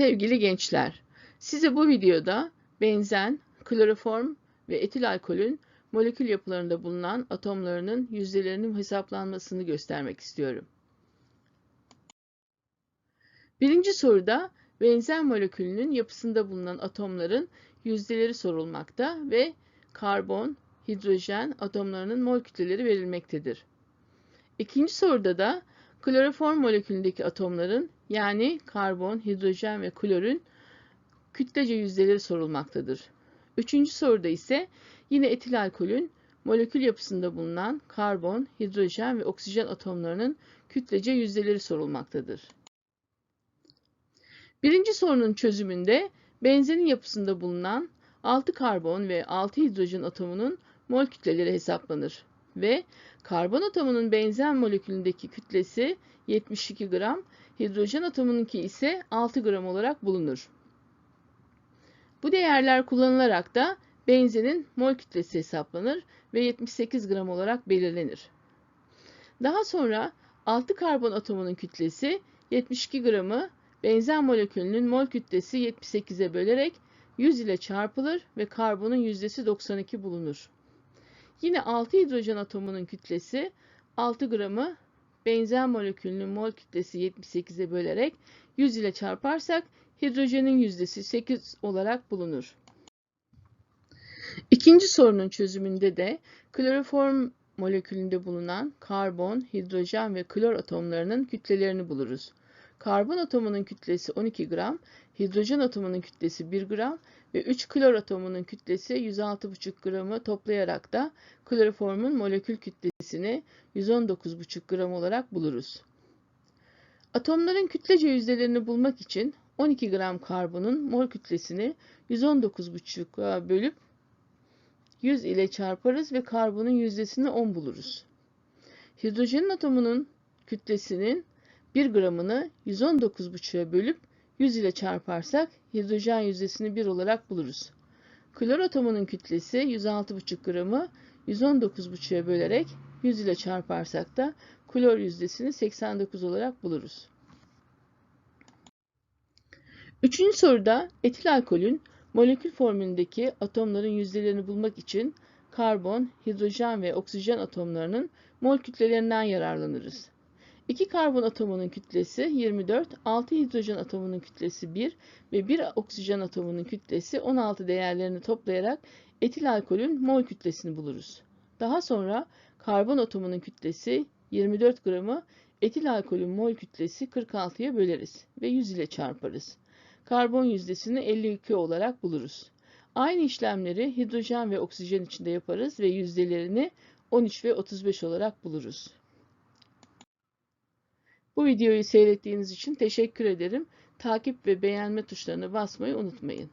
Sevgili gençler, size bu videoda benzen, kloroform ve etil alkolün molekül yapılarında bulunan atomlarının yüzdelerinin hesaplanmasını göstermek istiyorum. Birinci soruda benzen molekülünün yapısında bulunan atomların yüzdeleri sorulmakta ve karbon, hidrojen atomlarının mol kütleleri verilmektedir. İkinci soruda da kloroform molekülündeki atomların yani karbon, hidrojen ve klorün kütlece yüzdeleri sorulmaktadır. Üçüncü soruda ise yine etil alkolün molekül yapısında bulunan karbon, hidrojen ve oksijen atomlarının kütlece yüzdeleri sorulmaktadır. Birinci sorunun çözümünde benzenin yapısında bulunan 6 karbon ve 6 hidrojen atomunun mol kütleleri hesaplanır ve karbon atomunun benzen molekülündeki kütlesi 72 gram, hidrojen atomununki ise 6 gram olarak bulunur. Bu değerler kullanılarak da benzenin mol kütlesi hesaplanır ve 78 gram olarak belirlenir. Daha sonra 6 karbon atomunun kütlesi 72 gramı benzen molekülünün mol kütlesi 78'e bölerek 100 ile çarpılır ve karbonun yüzdesi 92 bulunur. Yine 6 hidrojen atomunun kütlesi 6 gramı benzen molekülünün mol kütlesi 78'e bölerek 100 ile çarparsak hidrojenin yüzdesi 8 olarak bulunur. İkinci sorunun çözümünde de kloroform molekülünde bulunan karbon, hidrojen ve klor atomlarının kütlelerini buluruz. Karbon atomunun kütlesi 12 gram, hidrojen atomunun kütlesi 1 gram ve 3 klor atomunun kütlesi 106,5 gramı toplayarak da kloroformun molekül kütlesini 119,5 gram olarak buluruz. Atomların kütlece yüzdelerini bulmak için 12 gram karbonun mol kütlesini 119,5'a bölüp 100 ile çarparız ve karbonun yüzdesini 10 buluruz. Hidrojenin atomunun kütlesinin 1 gramını 119,5'a bölüp 100 ile çarparsak hidrojen yüzdesini 1 olarak buluruz. Klor atomunun kütlesi 106,5 gramı 119,5'a bölerek 100 ile çarparsak da klor yüzdesini 89 olarak buluruz. Üçüncü soruda etil alkolün molekül formülündeki atomların yüzdelerini bulmak için karbon, hidrojen ve oksijen atomlarının mol kütlelerinden yararlanırız. 2 karbon atomunun kütlesi 24, 6 hidrojen atomunun kütlesi 1 ve 1 oksijen atomunun kütlesi 16 değerlerini toplayarak etil alkolün mol kütlesini buluruz. Daha sonra karbon atomunun kütlesi 24 gramı etil alkolün mol kütlesi 46'ya böleriz ve 100 ile çarparız. Karbon yüzdesini 52 olarak buluruz. Aynı işlemleri hidrojen ve oksijen için de yaparız ve yüzdelerini 13 ve 35 olarak buluruz. Bu videoyu seyrettiğiniz için teşekkür ederim. Takip ve beğenme tuşlarına basmayı unutmayın.